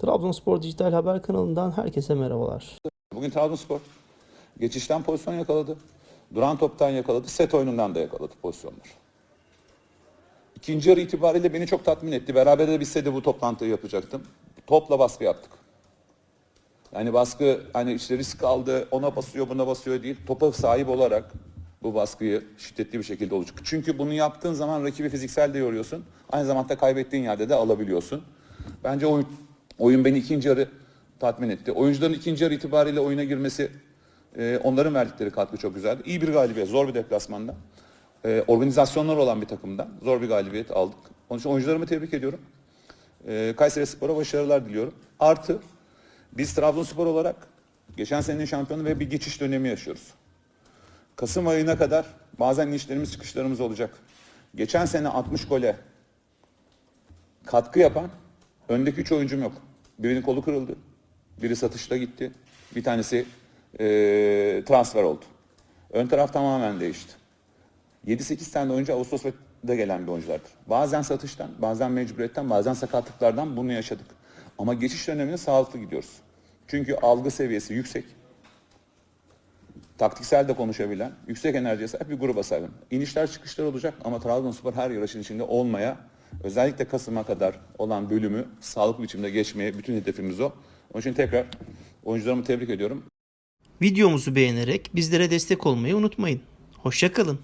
Trabzonspor Dijital Haber kanalından herkese merhabalar. Bugün Trabzonspor geçişten pozisyon yakaladı. Duran toptan yakaladı. Set oyunundan da yakaladı pozisyonlar. İkinci yarı itibariyle beni çok tatmin etti. Beraber de bitse de bu toplantıyı yapacaktım. Topla baskı yaptık. Yani baskı hani işte risk aldı, ona basıyor, buna basıyor değil. Topa sahip olarak bu baskıyı şiddetli bir şekilde olacak. Çünkü bunu yaptığın zaman rakibi fiziksel de yoruyorsun. Aynı zamanda kaybettiğin yerde de alabiliyorsun. Bence oyun, oyun beni ikinci yarı tatmin etti. Oyuncuların ikinci yarı itibariyle oyuna girmesi, e, onların verdikleri katkı çok güzeldi. İyi bir galibiyet, zor bir deplasmanda. E, organizasyonlar olan bir takımdan zor bir galibiyet aldık. Onun için oyuncularımı tebrik ediyorum. E, Kayseri Spor'a başarılar diliyorum. Artı biz Trabzonspor olarak geçen senenin şampiyonu ve bir geçiş dönemi yaşıyoruz. Kasım ayına kadar bazen inişlerimiz çıkışlarımız olacak. Geçen sene 60 gole katkı yapan öndeki 3 oyuncum yok. Birinin kolu kırıldı. Biri satışta gitti. Bir tanesi eee, transfer oldu. Ön taraf tamamen değişti. 7-8 tane oyuncu Ağustos'ta gelen bir oyunculardır. Bazen satıştan, bazen mecburiyetten, bazen sakatlıklardan bunu yaşadık. Ama geçiş döneminde sağlıklı gidiyoruz. Çünkü algı seviyesi yüksek. Taktiksel de konuşabilen, yüksek enerjiye sahip bir gruba sahibim. İnişler çıkışlar olacak ama Trabzonspor her yarışın içinde olmaya, özellikle Kasım'a kadar olan bölümü sağlıklı biçimde geçmeye bütün hedefimiz o. Onun için tekrar oyuncularımı tebrik ediyorum. Videomuzu beğenerek bizlere destek olmayı unutmayın. Hoşçakalın.